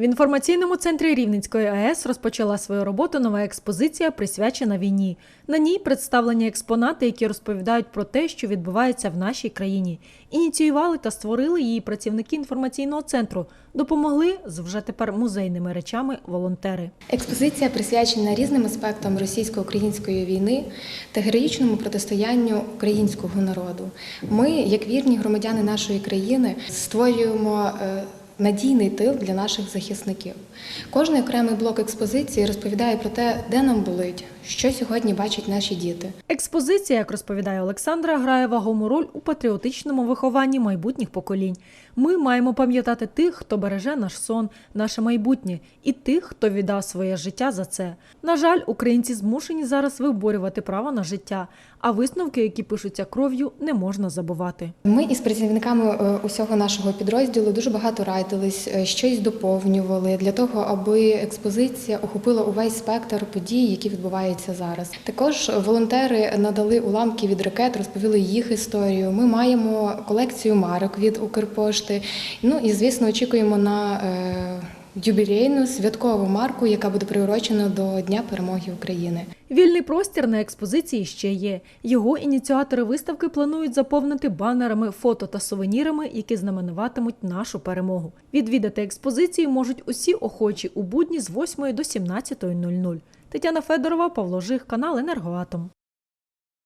В інформаційному центрі Рівненської АЕС розпочала свою роботу нова експозиція, присвячена війні. На ній представлені експонати, які розповідають про те, що відбувається в нашій країні. Ініціювали та створили її працівники інформаційного центру. Допомогли з вже тепер музейними речами волонтери. Експозиція присвячена різним аспектам російсько-української війни та героїчному протистоянню українського народу. Ми, як вірні громадяни нашої країни, створюємо е, надійний тил для наших захисників. Кожний окремий блок експозиції розповідає про те, де нам болить, що сьогодні бачать наші діти. Експозиція, як розповідає Олександра, грає вагому роль у патріотичному вихованні майбутніх поколінь. Ми маємо пам'ятати тих, хто береже наш сон, наше майбутнє, і тих, хто віддав своє життя за це. На жаль, українці змушені зараз виборювати право на життя, а висновки, які пишуться кров'ю, не можна забувати. Ми із працівниками е, усього нашого підрозділу дуже багато радились, е, щось доповнювали для того, аби експозиція охопила увесь спектр подій, які відбуваються зараз. Також волонтери надали уламки від ракет, розповіли їх історію. Ми маємо колекцію марок від Укрпошти. Ну і звісно, очікуємо на е, юбілейну святкову марку, яка буде приурочена до Дня перемоги України. Вільний простір на експозиції ще є. Його ініціатори виставки планують заповнити банерами, фото та сувенірами, які знаменуватимуть нашу перемогу. Відвідати експозицію можуть усі охочі у будні з 8 до 17.00. Тетяна Федорова, Павло Жих, канал Енергоатом.